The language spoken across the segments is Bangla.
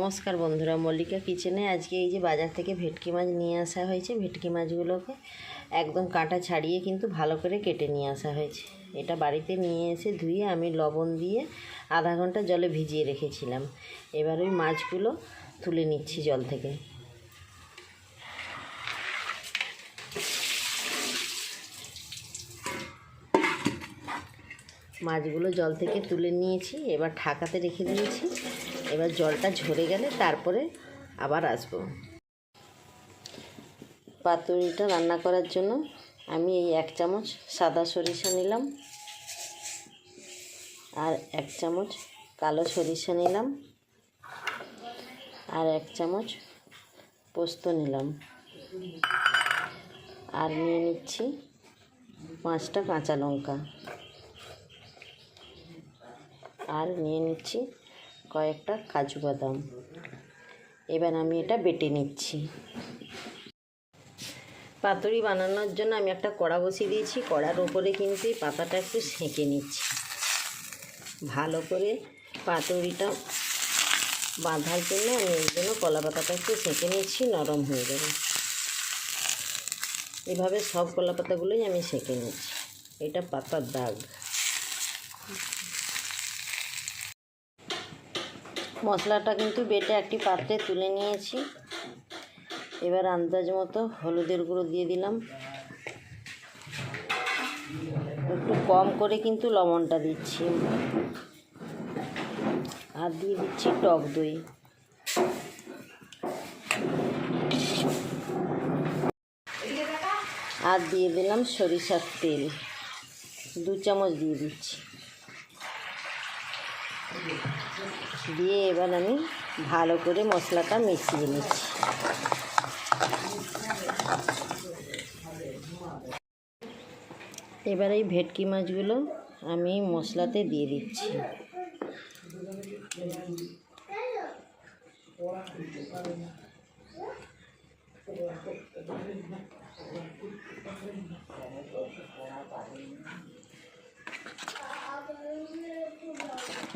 নমস্কার বন্ধুরা, মল্লিকা কিচেনে আজকে এই যে বাজার থেকে ভেটকি মাছ নিয়ে আসা হয়েছে। ভেটকি মাছগুলোকে একদম কাঁটা ছাড়িয়ে কিন্তু ভালো করে কেটে নিয়ে আসা হয়েছে। এটা বাড়িতে নিয়ে এসে ধুয়ে আমি লবণ দিয়ে আধা ঘণ্টা জলে ভিজিয়ে রেখেছিলাম। এবার ওই মাছগুলো তুলে নিচ্ছি জল থেকে। মাছগুলো জল থেকে তুলে নিয়েছি, এবার ঢাকাতে রেখে দিয়েছি। এবার জলটা ঝরে গেলে তারপরে আবার আসব। পাতুরিটা রান্না করার জন্য আমি এই এক চামচ সাদা সরিষা নিলাম আর এক চামচ কালো সরিষা নিলাম আর এক চামচ পোস্ত নিলাম। আর নিয়ে নিচ্ছি পাঁচটা কাঁচা লঙ্কা। আর নিয়ে নিচ্ছি কয়েকটা কাজু বাদাম। এবার আমি এটা বেটে নিচ্ছি। পাতুরি বানানোর জন্য আমি একটা কড়া বসিয়ে দিয়েছি। কড়ার ওপরে কিন্তু এই পাতাটা একটু সেঁকে নিচ্ছি। ভালো করে পাতুরিটা বাঁধার জন্য আমি এই জন্য কলা পাতাটা একটু সেঁকে নিচ্ছি, নরম হয়ে যাবে। এভাবে সব কলা পাতাগুলোই আমি সেঁকে নিচ্ছি। এটা পাতার দাগ। মশলাটা কিন্তু বেটে একটি পাত্রে তুলে নিয়েছি। এবার আন্দাজ মতো হলুদের গুঁড়ো দিয়ে দিলাম। একটু কম করে কিন্তু লবণটা দিচ্ছি। আর দিয়ে দিচ্ছি টক দই। আর দিয়ে দিলাম সরিষার তেল। দু চামচ দিয়ে দিচ্ছি। দিয়ে এবার আমি ভালো করে মশলাটা মিশিয়ে নিচ্ছি। এবার এই ভেটকি মাছগুলো আমি মশলাতে দিয়ে দিচ্ছি।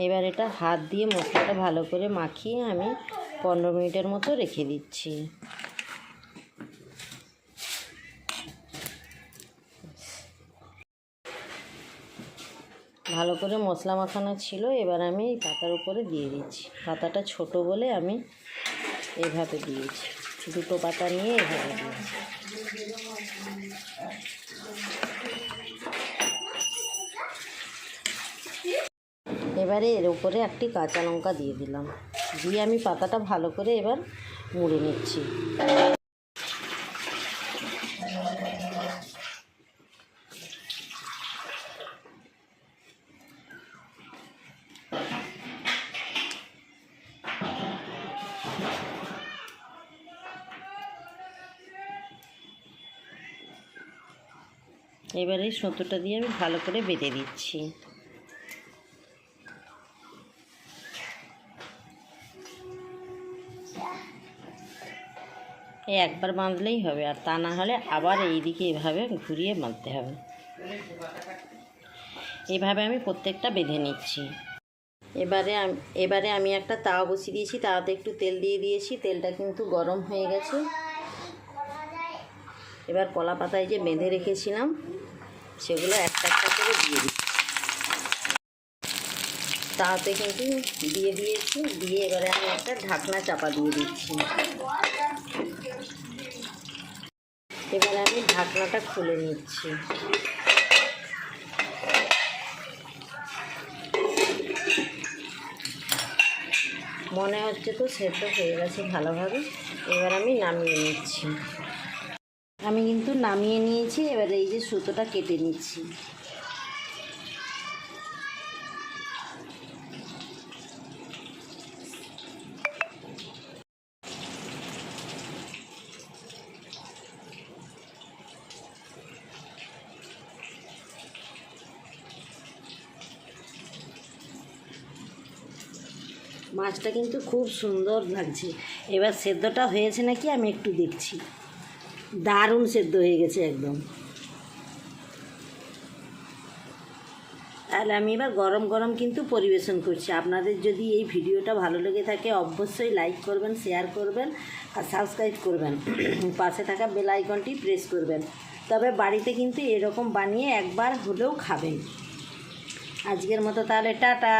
এবার এটা হাত দিয়ে মশলাটা ভালো করে মাখিয়ে আমি পনেরো মিনিটের মতো রেখে দিচ্ছি। ভালো করে মশলা মাখানো ছিল, এবার আমি এই পাতার উপরে দিয়ে দিচ্ছি। পাতাটা ছোট বলে আমি এভাবে দিয়েছি। দুটো পাতা নিয়ে এভাবে দিয়েছি। এবারে এর উপরে একটি কাঁচা লঙ্কা দিয়ে দিলাম। দিয়ে আমি পাতাটা ভালো করে এবার মুড়ে নিচ্ছি। এবারে সুতোটা দিয়ে আমি ভালো করে বেঁধে দিচ্ছি। একবার বাঁধলেই হবে, আর তা না হলে আবার এই দিকে এভাবে ঘুরিয়ে বাঁধতে হবে। এভাবে আমি প্রত্যেকটা বেঁধে নিচ্ছি। এবারে এবারে আমি একটা তাওয়া বসিয়ে দিয়েছি তাওয়াতে একটু তেল দিয়ে দিয়েছি, তেলটা কিন্তু গরম হয়ে গেছে। এবার কলা পাতায় যে বেঁধে রেখেছিলাম, সেগুলো একটা একটা করে দিয়ে দিচ্ছি। তাতে কিন্তু দিয়ে দিয়েছি, দিয়ে এবারে আমি একটা ঢাকনা চাপা দিয়ে দিচ্ছি। এবারে আমি ঢাকনাটা খুলে নিচ্ছি। মনে হচ্ছে তো সেদ্ধ হয়ে গেছে ভালোভাবে। এবার আমি নামিয়ে নিচ্ছি। আমি কিন্তু নামিয়ে নিয়েছি, এবার এই যে সুতোটা কেটে নিচ্ছি। মাছটা কিন্তু খুব সুন্দর লাগছে। এবার সেদ্ধটা হয়েছে নাকি আমি একটু দেখছি। দারুণ সেদ্ধ হয়ে গেছে একদম। তাহলে আমি এবার গরম গরম কিন্তু পরিবেশন করছি। আপনাদের যদি এই ভিডিওটা ভালো লেগে থাকে, অবশ্যই লাইক করবেন শেয়ার করবেন, আর সাবস্ক্রাইব করবেন। পাশে থাকা বেল আইকনটি প্রেস করবেন। তবে বাড়িতে কিন্তু এরকম বানিয়ে একবার হলেও খাবেন। আজকের মতো তাহলে টাটা।